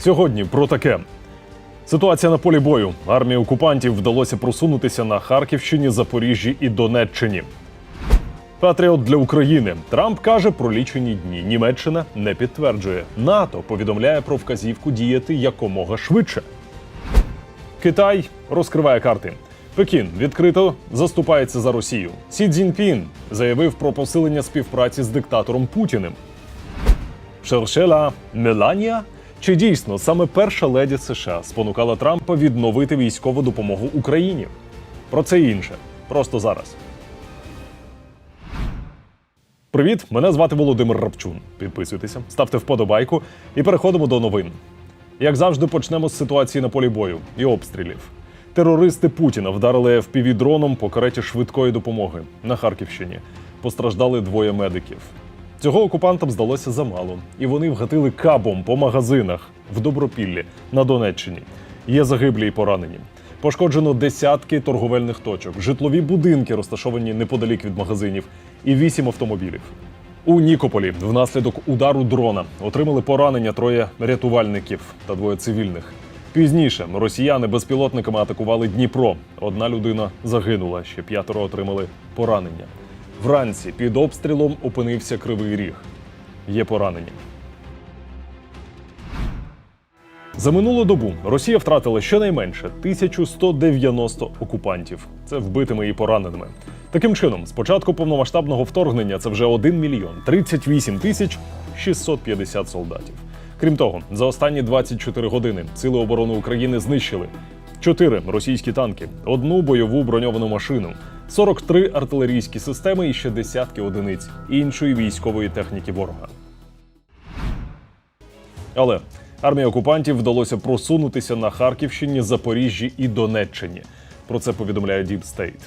Сьогодні про таке. Ситуація на полі бою. Армії окупантів вдалося просунутися на Харківщині, Запоріжжі і Донеччині. Патріот для України. Трамп каже про лічені дні. Німеччина не підтверджує. НАТО повідомляє про вказівку діяти якомога швидше. Китай розкриває карти. Пекін відкрито заступається за Росію. Сі Цзіньпін заявив про посилення співпраці з диктатором Путіним. Шершела Меланія? Чи дійсно саме перша леді США спонукала Трампа відновити військову допомогу Україні? Про це і інше. Просто зараз. Привіт, мене звати Володимир Рапчун. Підписуйтеся, ставте вподобайку і переходимо до новин. Як завжди, почнемо з ситуації на полі бою і обстрілів. Терористи Путіна вдарили fpv дроном по кареті швидкої допомоги на Харківщині. Постраждали двоє медиків. Цього окупантам здалося замало, і вони вгатили кабом по магазинах в Добропіллі на Донеччині. Є загиблі і поранені. Пошкоджено десятки торговельних точок, житлові будинки, розташовані неподалік від магазинів, і вісім автомобілів. У Нікополі внаслідок удару дрона отримали поранення троє рятувальників та двоє цивільних. Пізніше росіяни безпілотниками атакували Дніпро. Одна людина загинула, ще п'ятеро отримали поранення. Вранці під обстрілом опинився Кривий Ріг. Є поранення. За минулу добу Росія втратила щонайменше 1190 окупантів. Це вбитими і пораненими. Таким чином, з початку повномасштабного вторгнення це вже 1 мільйон 38 тисяч 650 солдатів. Крім того, за останні 24 години Сили оборони України знищили 4 російські танки, одну бойову броньовану машину, 43 артилерійські системи і ще десятки одиниць іншої військової техніки ворога. Але армії окупантів вдалося просунутися на Харківщині, Запоріжжі і Донеччині. Про це повідомляє Deep State.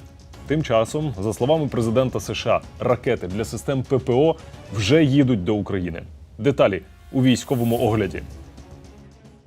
Тим часом, за словами президента США, ракети для систем ППО вже їдуть до України. Деталі у військовому огляді.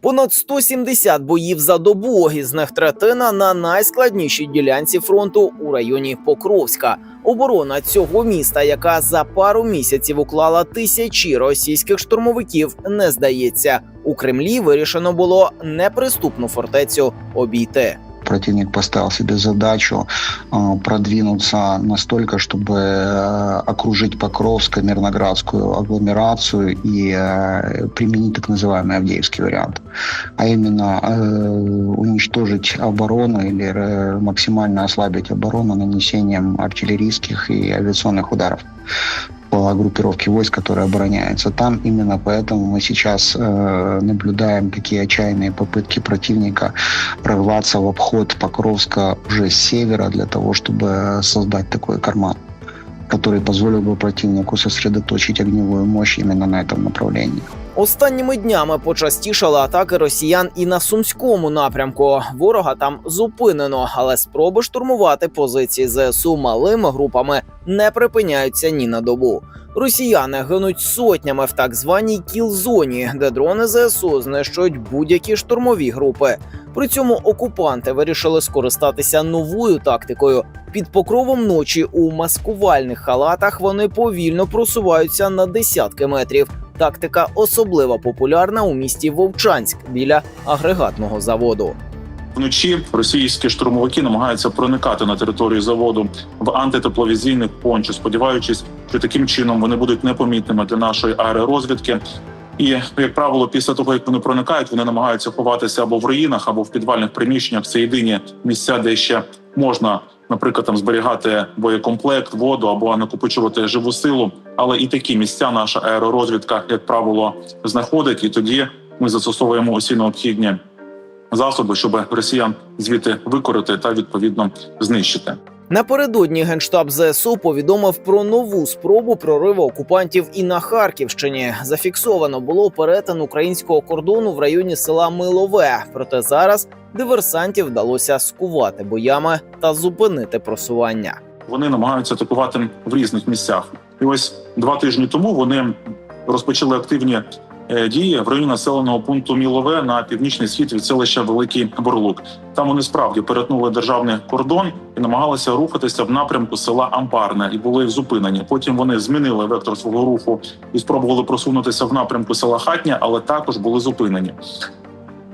Понад 170 боїв за добу, із них третина на найскладнішій ділянці фронту у районі Покровська. Оборона цього міста, яка за пару місяців уклала тисячі російських штурмовиків, не здається. У Кремлі вирішено було неприступну фортецю обійти. Противник поставил себе задачу э, продвинуться настолько, чтобы э, окружить Покровскую, Мирноградскую агломерацию и э, применить так называемый Авдеевский вариант. А именно уничтожить оборону или максимально ослабить оборону нанесением артиллерийских и авиационных ударов по группировке войск, которая обороняется там. Именно поэтому мы сейчас э, наблюдаем такие отчаянные попытки противника прорваться в обход Покровска уже с севера для того, чтобы создать такой карман который позволил бы противнику сосредоточить огневую мощь именно на этом направлении. Останніми днями почастішали атаки росіян і на сумському напрямку. Ворога там зупинено, але спроби штурмувати позиції ЗСУ малими групами не припиняються ні на добу. Росіяни гинуть сотнями в так званій кіл-зоні, де дрони ЗСУ знищують будь-які штурмові групи. При цьому окупанти вирішили скористатися новою тактикою. Під покровом ночі у маскувальних халатах вони повільно просуваються на десятки метрів. Тактика особливо популярна у місті Вовчанськ біля агрегатного заводу. Вночі російські штурмовики намагаються проникати на територію заводу в антитепловізійних пончо, сподіваючись, що таким чином вони будуть непомітними для нашої аеророзвідки. І як правило, після того як вони проникають, вони намагаються ховатися або в руїнах, або в підвальних приміщеннях. Це єдині місця, де ще можна, наприклад, там зберігати боєкомплект, воду або накопичувати живу силу. Але і такі місця наша аеророзвідка, як правило, знаходить, і тоді ми застосовуємо усі необхідні засоби, щоб росіян звідти викорити та відповідно знищити. Напередодні генштаб ЗСУ повідомив про нову спробу прориву окупантів і на Харківщині. Зафіксовано було перетин українського кордону в районі села Милове. Проте зараз диверсантів вдалося скувати боями та зупинити просування. Вони намагаються атакувати в різних місцях. І ось два тижні тому вони розпочали активні дії в районі населеного пункту Мілове на північний схід від селища Великий Борлук. Там вони справді перетнули державний кордон і намагалися рухатися в напрямку села Ампарне і були зупинені. Потім вони змінили вектор свого руху і спробували просунутися в напрямку села Хатня, але також були зупинені.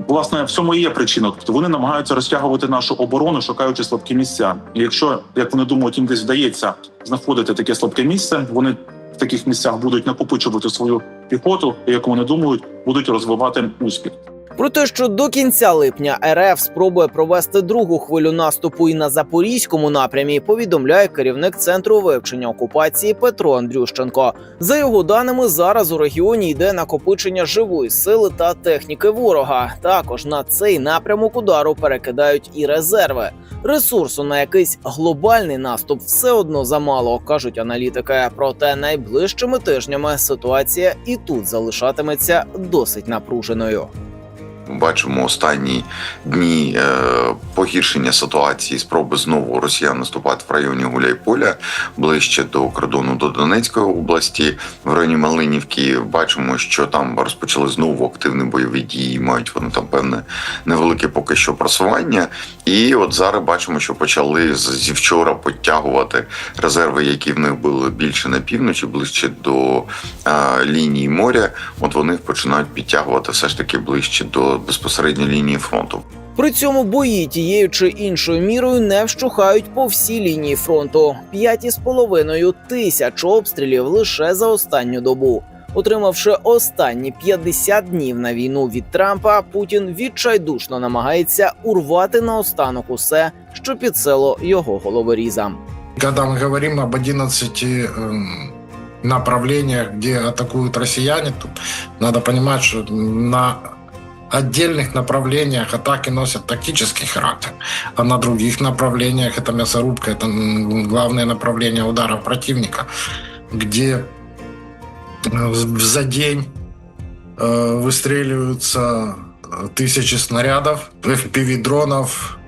Власне, в цьому і є причина. Тобто вони намагаються розтягувати нашу оборону, шукаючи слабкі місця. І якщо як вони думають, їм десь вдається знаходити таке слабке місце, вони в таких місцях будуть накопичувати свою піхоту, яку як вони думають, будуть розвивати успіх. Про те, що до кінця липня РФ спробує провести другу хвилю наступу і на запорізькому напрямі, повідомляє керівник центру вивчення окупації Петро Андрющенко. За його даними, зараз у регіоні йде накопичення живої сили та техніки ворога. Також на цей напрямок удару перекидають і резерви. Ресурсу на якийсь глобальний наступ все одно замало, кажуть аналітики. Проте найближчими тижнями ситуація і тут залишатиметься досить напруженою. Бачимо останні дні е, погіршення ситуації, спроби знову росіян наступати в районі Гуляйполя ближче до кордону до Донецької області. В районі Малинівки бачимо, що там розпочали знову активні бойові дії. Мають вони там певне невелике поки що просування. І от зараз бачимо, що почали зі вчора підтягувати резерви, які в них були більше на півночі, ближче до е, лінії моря. От вони починають підтягувати все ж таки ближче до безпосередньо лінії фронту. При цьому бої тією чи іншою мірою не вщухають по всій лінії фронту. П'ять із половиною тисяч обстрілів лише за останню добу. Отримавши останні 50 днів на війну від Трампа, Путін відчайдушно намагається урвати наостанок усе, що під село його головорізам. Когда мы говорим об 11 эм, направлениях, где атакуют россияне, тут надо понимать, что на отдельных направлениях атаки носят тактический характер, а на других направлениях это мясорубка, это главное направление удара противника, где э, за день э, выстреливаются э, тысячи снарядов, FPV-дронов,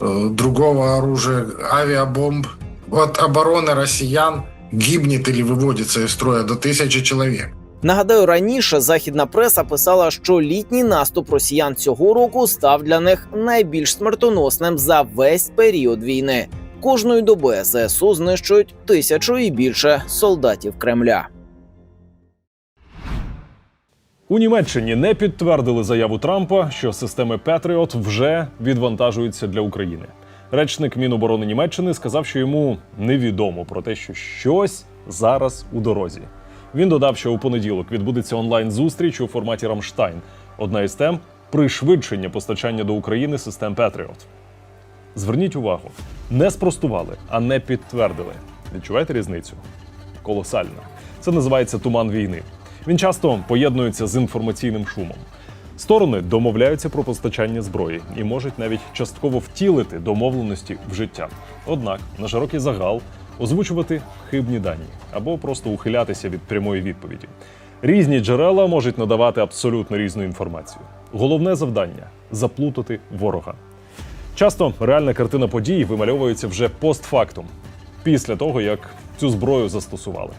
другого оружия, авиабомб. От обороны россиян гибнет или выводится из строя до тысячи человек. Нагадаю, раніше західна преса писала, що літній наступ росіян цього року став для них найбільш смертоносним за весь період війни. Кожної доби ЗСУ знищують тисячу і більше солдатів Кремля. У Німеччині не підтвердили заяву Трампа, що системи Петріот вже відвантажуються для України. Речник Міноборони Німеччини сказав, що йому невідомо про те, що щось зараз у дорозі. Він додав, що у понеділок відбудеться онлайн-зустріч у форматі Рамштайн. Одна із тем пришвидшення постачання до України систем Петріот. Зверніть увагу, не спростували, а не підтвердили. Відчуваєте різницю? Колосальна. Це називається туман війни. Він часто поєднується з інформаційним шумом. Сторони домовляються про постачання зброї і можуть навіть частково втілити домовленості в життя. Однак на широкий загал озвучувати хибні дані або просто ухилятися від прямої відповіді. Різні джерела можуть надавати абсолютно різну інформацію. Головне завдання заплутати ворога. Часто реальна картина подій вимальовується вже постфактум, після того як цю зброю застосували.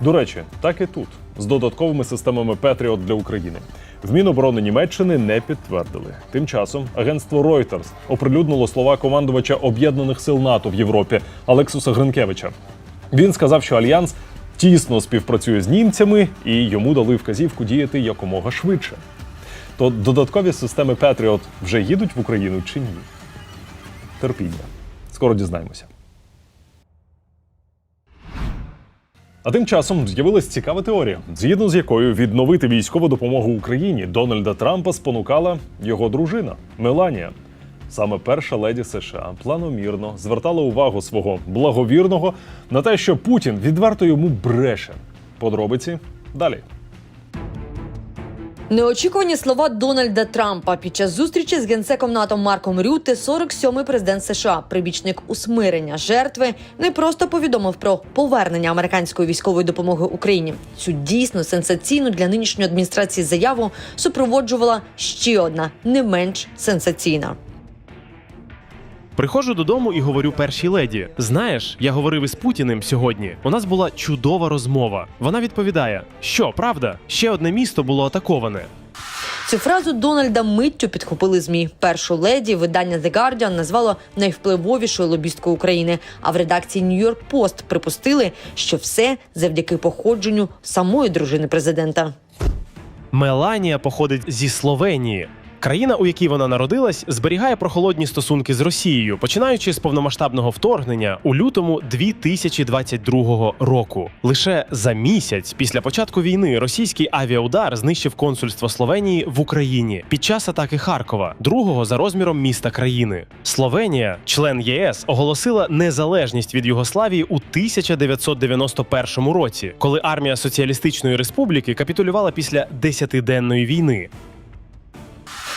До речі, так і тут з додатковими системами Петріот для України. В Міноборони Німеччини не підтвердили. Тим часом агентство Reuters оприлюднило слова командувача об'єднаних сил НАТО в Європі Алексуса Гринкевича. Він сказав, що альянс тісно співпрацює з німцями і йому дали вказівку діяти якомога швидше. То додаткові системи Петріот вже їдуть в Україну чи ні? Терпіння. Скоро дізнаємося. А тим часом з'явилась цікава теорія, згідно з якою відновити військову допомогу Україні Дональда Трампа спонукала його дружина Меланія. Саме перша леді США планомірно звертала увагу свого благовірного на те, що Путін відверто йому бреше. Подробиці далі. Неочікувані слова Дональда Трампа під час зустрічі з генсеком НАТО Марком Рюте, 47-й президент США, прибічник усмирення жертви, не просто повідомив про повернення американської військової допомоги Україні. Цю дійсно сенсаційну для нинішньої адміністрації заяву супроводжувала ще одна, не менш сенсаційна. Приходжу додому і говорю першій леді: знаєш, я говорив із Путіним сьогодні. У нас була чудова розмова. Вона відповідає: що правда, ще одне місто було атаковане. Цю фразу Дональда миттю підхопили змі. Першу леді видання The Guardian назвало найвпливовішою лобісткою України. А в редакції New York Post припустили, що все завдяки походженню самої дружини президента. Меланія походить зі Словенії. Країна, у якій вона народилась, зберігає прохолодні стосунки з Росією, починаючи з повномасштабного вторгнення у лютому 2022 року. Лише за місяць після початку війни російський авіаудар знищив консульство Словенії в Україні під час атаки Харкова, другого за розміром міста країни. Словенія, член ЄС, оголосила незалежність від Югославії у 1991 році, коли армія Соціалістичної Республіки капітулювала після десятиденної війни.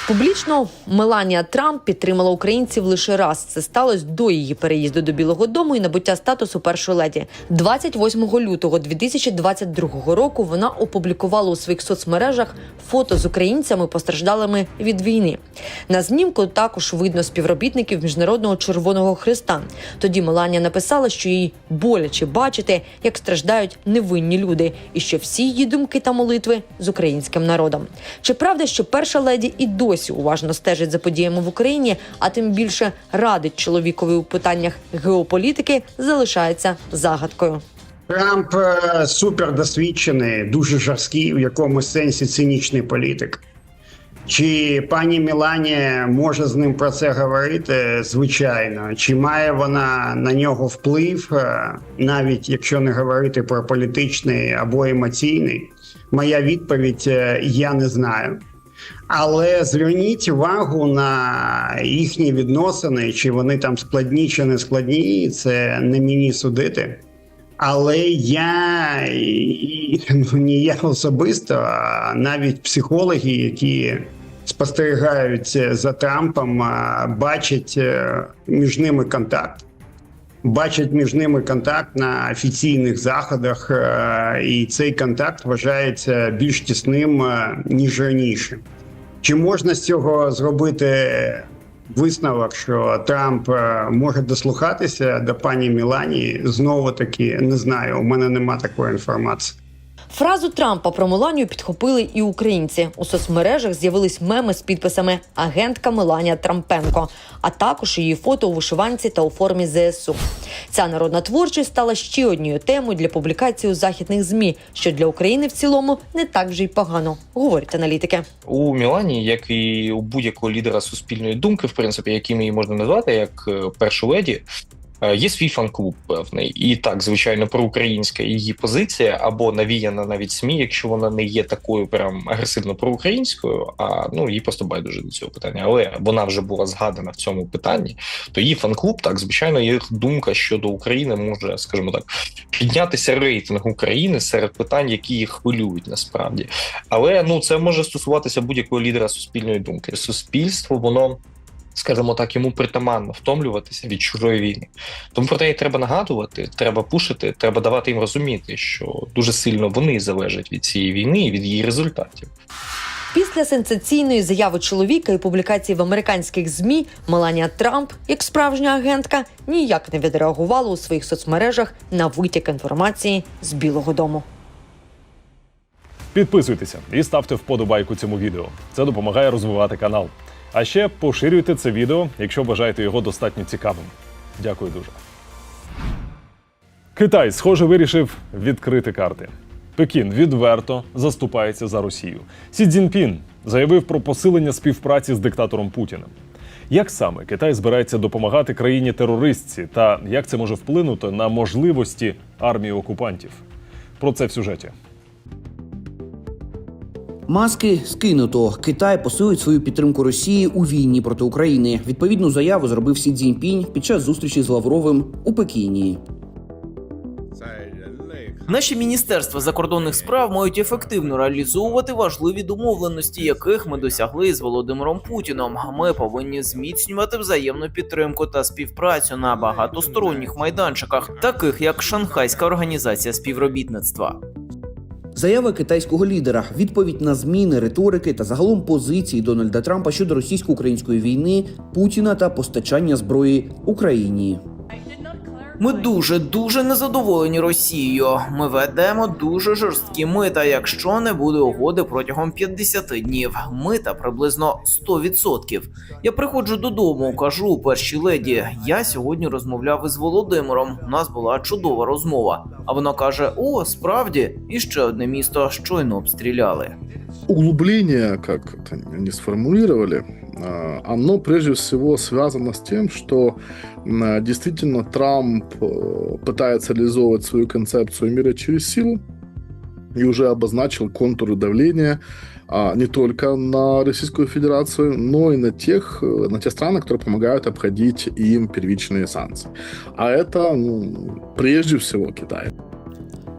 Публічно Меланія Трамп підтримала українців лише раз. Це сталося до її переїзду до Білого Дому і набуття статусу першої леді. 28 лютого 2022 року вона опублікувала у своїх соцмережах фото з українцями, постраждалими від війни. На знімку також видно співробітників міжнародного червоного христа. Тоді Меланія написала, що їй боляче бачити, як страждають невинні люди, і що всі її думки та молитви з українським народом. Чи правда, що перша леді і досі уважно стежить за подіями в Україні, а тим більше радить чоловікові у питаннях геополітики, залишається загадкою. Трамп е, супердосвідчений, дуже жорсткий в якомусь сенсі цинічний політик. Чи пані Міланія може з ним про це говорити? Звичайно. Чи має вона на нього вплив, е, навіть якщо не говорити про політичний або емоційний? Моя відповідь е, я не знаю. Але зверніть увагу на їхні відносини, чи вони там складні, чи не складні, це не мені судити. Але я і- ну, не я особисто, а навіть психологи, які спостерігають за Трампом, бачать е, між ними контакт. Бачать між ними контакт на офіційних заходах, е, і цей контакт вважається більш тісним е, ніж раніше. Чи можна з цього зробити висновок, що Трамп е, може дослухатися до пані Мілані? Знову таки не знаю. У мене нема такої інформації. Фразу Трампа про Меланію підхопили і українці. У соцмережах з'явились меми з підписами Агентка Меланія Трампенко, а також її фото у вишиванці та у формі ЗСУ. Ця народна творчість стала ще однією темою для публікації у західних змі, що для України в цілому не так вже й погано, говорять аналітики. у Мілані, як і у будь-якого лідера суспільної думки, в принципі, яким її можна назвати як е, першу леді. Е, Є свій фан-клуб певний, і так, звичайно, проукраїнська її позиція або навіяна навіть СМІ, якщо вона не є такою прям агресивно проукраїнською, а ну їй просто байдуже до цього питання. Але вона вже була згадана в цьому питанні, то її фан-клуб, так звичайно, їх думка щодо України може, скажімо так, піднятися рейтинг України серед питань, які їх хвилюють насправді. Але ну це може стосуватися будь-якого лідера суспільної думки. Суспільство, воно. Скажімо так, йому притаманно втомлюватися від чужої війни. Тому про неї треба нагадувати, треба пушити, треба давати їм розуміти, що дуже сильно вони залежать від цієї війни і від її результатів. Після сенсаційної заяви чоловіка і публікації в американських змі Меланія Трамп, як справжня агентка, ніяк не відреагувала у своїх соцмережах на витік інформації з Білого Дому. Підписуйтеся і ставте вподобайку цьому відео. Це допомагає розвивати канал. А ще поширюйте це відео, якщо вважаєте його достатньо цікавим. Дякую дуже. Китай, схоже, вирішив відкрити карти. Пекін відверто заступається за Росію. Сі Цзіньпін заявив про посилення співпраці з диктатором Путіним. Як саме Китай збирається допомагати країні терористці та як це може вплинути на можливості армії окупантів? Про це в сюжеті. Маски скинуто. Китай посилить свою підтримку Росії у війні проти України. Відповідну заяву зробив Сі Цзіньпінь під час зустрічі з Лавровим у Пекіні. Наші міністерства закордонних справ мають ефективно реалізовувати важливі домовленості, яких ми досягли з Володимиром Путіном. Ми повинні зміцнювати взаємну підтримку та співпрацю на багатосторонніх майданчиках, таких як Шанхайська організація співробітництва. Заява китайського лідера, відповідь на зміни риторики та загалом позиції Дональда Трампа щодо російсько-української війни, Путіна та постачання зброї Україні. Ми дуже дуже незадоволені Росією. Ми ведемо дуже жорсткі мита, якщо не буде угоди протягом 50 днів. Мита приблизно 100%. Я приходжу додому, кажу першій леді. Я сьогодні розмовляв із Володимиром. У нас була чудова розмова. А вона каже: О, справді, і ще одне місто щойно обстріляли. это они сформулировали, а, оно прежде всего связано с тем, что действительно Трамп э, пытается реализовывать свою концепцию мира через силу и уже обозначил контуры давления а, не только на Российскую Федерацию, но и на тех, э, на те страны, которые помогают обходить им первичные санкции. А это ну, прежде всего Китай.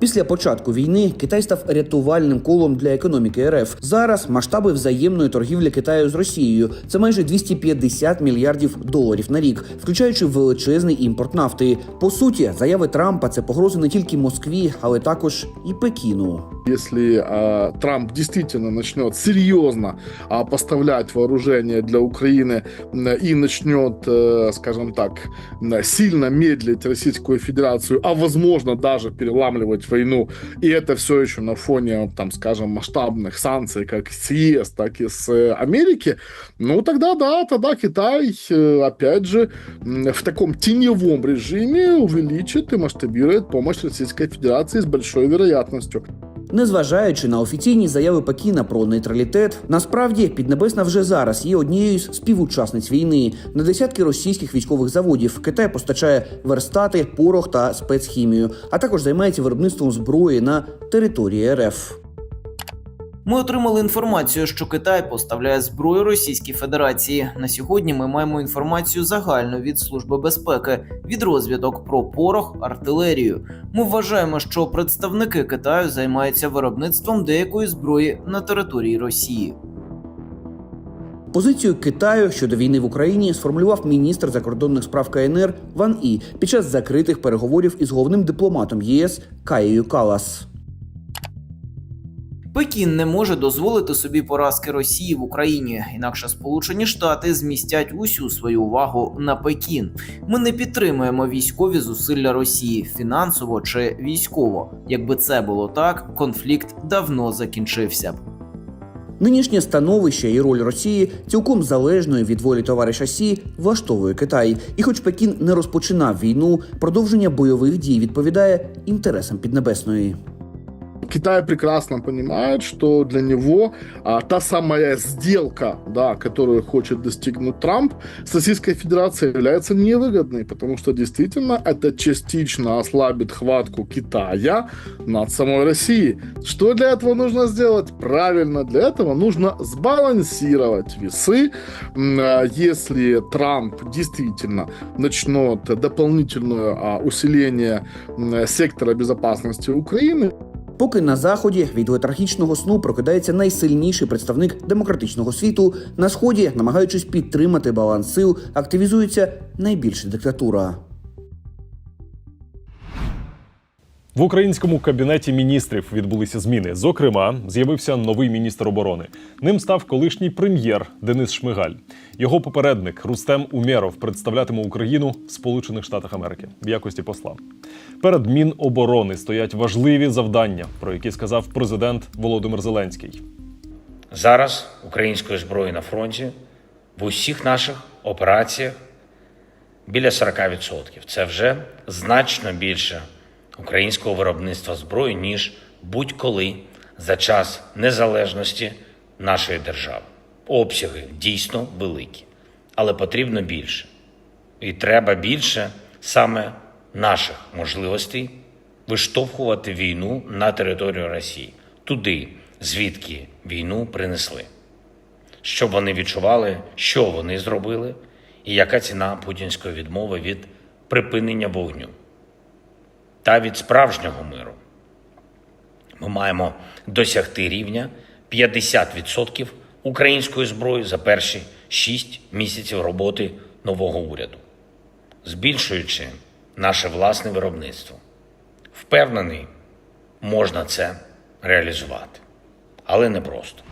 Після початку війни Китай став рятувальним колом для економіки РФ. Зараз масштаби взаємної торгівлі Китаю з Росією це майже 250 мільярдів доларів на рік, включаючи величезний імпорт нафти. По суті, заяви Трампа це погрози не тільки Москві, але також і Пекіну. Если а, Трамп действительно начнет серьезно а, поставлять вооружение для Украины м, и начнет, э, скажем так, м, сильно медлить Российскую Федерацию, а возможно даже переламливать войну, и это все еще на фоне, там, скажем, масштабных санкций, как с ЕС, так и с э, Америки, ну тогда да, тогда Китай, э, опять же, м, в таком теневом режиме увеличит и масштабирует помощь Российской Федерации с большой вероятностью. Незважаючи на офіційні заяви Пекіна про нейтралітет, насправді Піднебесна вже зараз є однією з співучасниць війни. На десятки російських військових заводів Китай постачає верстати, порох та спецхімію, а також займається виробництвом зброї на території РФ. Ми отримали інформацію, що Китай поставляє зброю Російській Федерації. На сьогодні ми маємо інформацію загальну від Служби безпеки, від розвідок про порох, артилерію. Ми вважаємо, що представники Китаю займаються виробництвом деякої зброї на території Росії. Позицію Китаю щодо війни в Україні сформулював міністр закордонних справ КНР Ван І під час закритих переговорів із головним дипломатом ЄС Каєю Калас. Пекін не може дозволити собі поразки Росії в Україні, інакше Сполучені Штати змістять усю свою увагу на Пекін. Ми не підтримуємо військові зусилля Росії фінансово чи військово. Якби це було так, конфлікт давно закінчився б. Нинішнє становище і роль Росії цілком залежною від волі товариша Сі влаштовує Китай. І хоч Пекін не розпочинав війну, продовження бойових дій відповідає інтересам Піднебесної. Китай прекрасно понимает, что для него а, та самая сделка, да, которую хочет достигнуть Трамп с Российской Федерацией, является невыгодной, потому что действительно это частично ослабит хватку Китая над самой Россией. Что для этого нужно сделать? Правильно, для этого нужно сбалансировать весы. А, Если Трамп действительно начнет дополнительное а, усиление сектора безопасности Украины, Поки на заході від летаргічного сну прокидається найсильніший представник демократичного світу, на сході, намагаючись підтримати баланс сил, активізується найбільша диктатура. В українському кабінеті міністрів відбулися зміни. Зокрема, з'явився новий міністр оборони. Ним став колишній прем'єр Денис Шмигаль. Його попередник Рустем Умєров представлятиме Україну в Сполучених Штатах Америки в якості посла. Перед Міноборони стоять важливі завдання, про які сказав президент Володимир Зеленський. Зараз української зброї на фронті в усіх наших операціях біля 40%. Це вже значно більше українського виробництва зброї, ніж будь-коли за час незалежності нашої держави. Обсяги дійсно великі, але потрібно більше. І треба більше саме наших можливостей виштовхувати війну на територію Росії, туди, звідки війну принесли щоб вони відчували, що вони зробили, і яка ціна путінської відмови від припинення вогню та від справжнього миру. Ми маємо досягти рівня 50% української зброї за перші 6 місяців роботи нового уряду, збільшуючи наше власне виробництво. Впевнений, можна це реалізувати. Але не просто.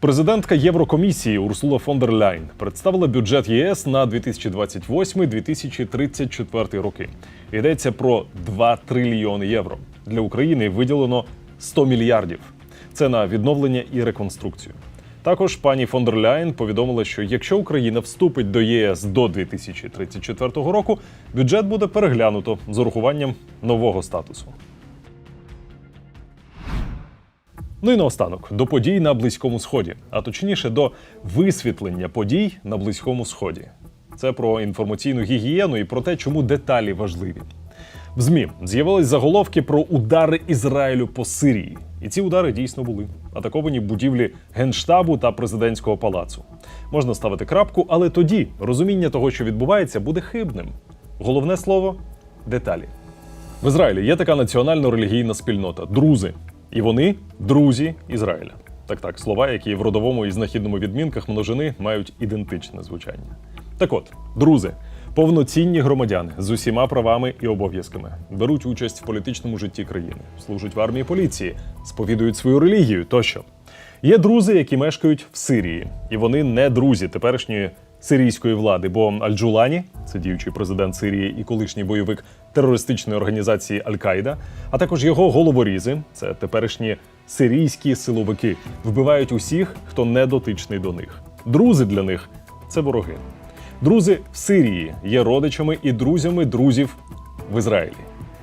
Президентка Єврокомісії Урсула фон дер Ляйн представила бюджет ЄС на 2028-2034 роки. Йдеться про 2 трильйони євро. Для України виділено 100 мільярдів. Це на відновлення і реконструкцію. Також пані фон дер Ляйн повідомила, що якщо Україна вступить до ЄС до 2034 року, бюджет буде переглянуто з урахуванням нового статусу. Ну і наостанок до подій на Близькому Сході, а точніше до висвітлення подій на Близькому Сході. Це про інформаційну гігієну і про те, чому деталі важливі. В ЗМІ з'явились заголовки про удари Ізраїлю по Сирії. І ці удари дійсно були атаковані будівлі генштабу та президентського палацу. Можна ставити крапку, але тоді розуміння того, що відбувається, буде хибним. Головне слово деталі. В Ізраїлі є така національно-релігійна спільнота друзи. І вони друзі Ізраїля. Так, так, слова, які в родовому і знахідному відмінках множини мають ідентичне звучання. Так от, друзи, повноцінні громадяни з усіма правами і обов'язками беруть участь в політичному житті країни, служать в армії поліції, сповідують свою релігію тощо. Є друзи, які мешкають в Сирії, і вони не друзі теперішньої сирійської влади, бо Аль-Джулані, це діючий президент Сирії і колишній бойовик терористичної організації Аль-Каїда, а також його головорізи, це теперішні сирійські силовики, вбивають усіх, хто не дотичний до них. Друзи для них це вороги. Друзи в Сирії є родичами і друзями друзів в Ізраїлі.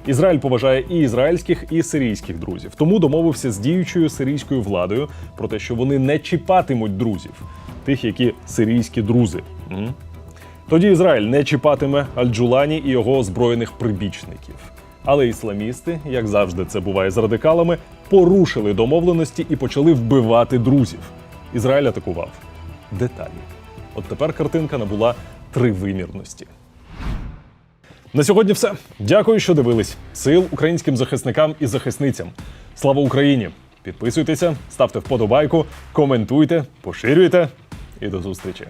Ізраїль поважає і ізраїльських, і сирійських друзів. Тому домовився з діючою сирійською владою про те, що вони не чіпатимуть друзів, тих, які сирійські друзи. Тоді Ізраїль не чіпатиме Аль-Джулані і його озброєних прибічників. Але ісламісти, як завжди це буває з радикалами, порушили домовленості і почали вбивати друзів. Ізраїль атакував. Деталі. От тепер картинка набула тривимірності. На сьогодні все. Дякую, що дивились. Сил українським захисникам і захисницям. Слава Україні! Підписуйтеся, ставте вподобайку, коментуйте, поширюйте і до зустрічі.